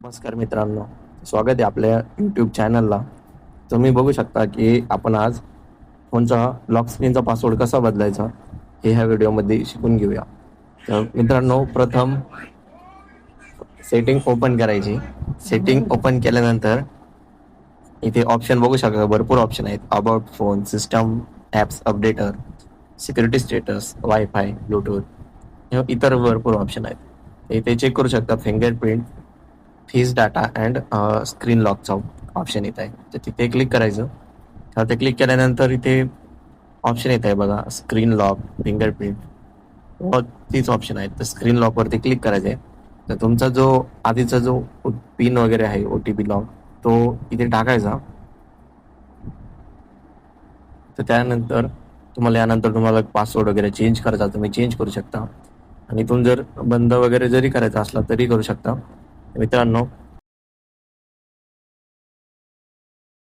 नमस्कार मित्रांनो स्वागत आहे आपल्या यूट्यूब चॅनलला तुम्ही बघू शकता की आपण आज फोनचा लॉक स्क्रीनचा पासवर्ड कसा बदलायचा हे ह्या व्हिडिओमध्ये शिकून घेऊया. तर मित्रांनो प्रथम सेटिंग ओपन करायची. सेटिंग ओपन केल्यानंतर इथे ऑप्शन बघू शकता भरपूर ऑप्शन आहेत. About phone system apps updater security status wifi bluetooth इतर भरपूर ऑप्शन आहेत. इथे चेक करू शकता fingerprint face data and screen लॉकचा option येत आहे. तर तिथे क्लिक करायचं. तर ते क्लिक केल्यानंतर इथे ऑप्शन येत आहे बघा स्क्रीन लॉक फिंगरप्रिंट तीच ऑप्शन आहेत तर स्क्रीन लॉकवरती क्लिक करायचं आहे तर तुमचा जो आधीचा जो पिन वगैरे आहे ओ टी पी लॉक तो इथे टाकायचा. तर त्यानंतर तुम्हाला यानंतर तुम्हाला पासवर्ड वगैरे चेंज करायचा. तुम्ही चेंज करू शकता. आणि इथून जर बंद वगैरे जरी करायचा असला तरी करू शकता. मित्रांनो